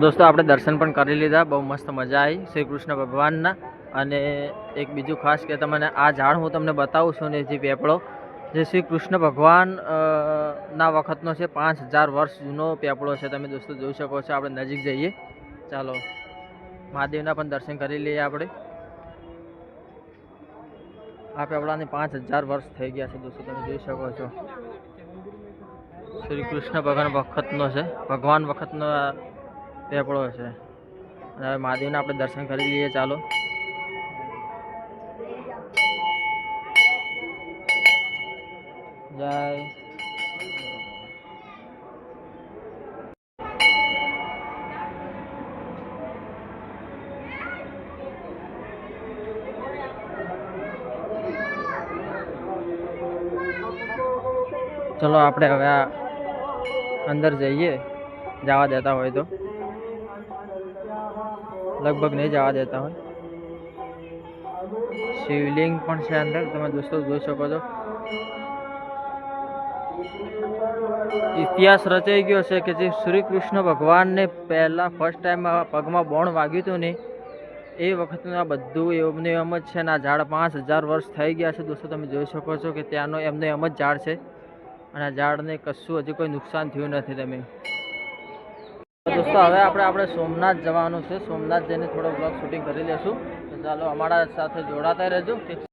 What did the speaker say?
દોસ્તો, આપણે દર્શન પણ કરી લીધા. બહુ મસ્ત મજા આવી શ્રી કૃષ્ણ ભગવાનના. અને એક બીજું ખાસ કે તમને આ ઝાડ હું તમને બતાવું છું ને, જે પેપળો, જે શ્રી કૃષ્ણ ભગવાનના વખતનો છે, પાંચ હજાર વર્ષ જૂનો પેપળો છે. તમે દોસ્તો જોઈ શકો છો, આપણે નજીક જઈએ. ચાલો, મહાદેવના પણ દર્શન કરી લઈએ આપણે. આ પેપળાને પાંચ હજાર વર્ષ થઈ ગયા છે દોસ્તો, તમે જોઈ શકો છો. શ્રી કૃષ્ણ ભગવાન વખતનો છે. ભગવાન વખતનો પેપળો છે. અને હવે મહાદેવના આપણે દર્શન કરી લઈએ, ચાલો. જય. ચલો, આપણે હવે અંદર જઈએ. જવા દેતા હોય તો. લગભગ નહીં જવા દેતા હોય. શિવલિંગ પણ છે અંદર, તમે દોસ્તો જોઈ શકો છો. ઇતિહાસ રચાઈ ગયો છે કે જે શ્રી કૃષ્ણ ભગવાનને પહેલાં ફર્સ્ટ ટાઈમ પગમાં બોણ વાગ્યું હતું ને, એ વખતનું આ બધું એમને એમ જ છે ને આ ઝાડ પાંચ હજાર વર્ષ થઈ ગયા છે. દોસ્તો તમે જોઈ શકો છો કે ત્યાંનો એમને એમ જ ઝાડ છે. અને આ ઝાડને કશું હજી કોઈ નુકસાન થયું નથી તમે. દોસ્તો, હવે આપણે આપણે સોમનાથ જવાનું છે. સોમનાથ જઈને થોડો બ્લોગ શૂટિંગ કરી લેશું. ચાલો અમારા સાથે જોડાતા રહેજો.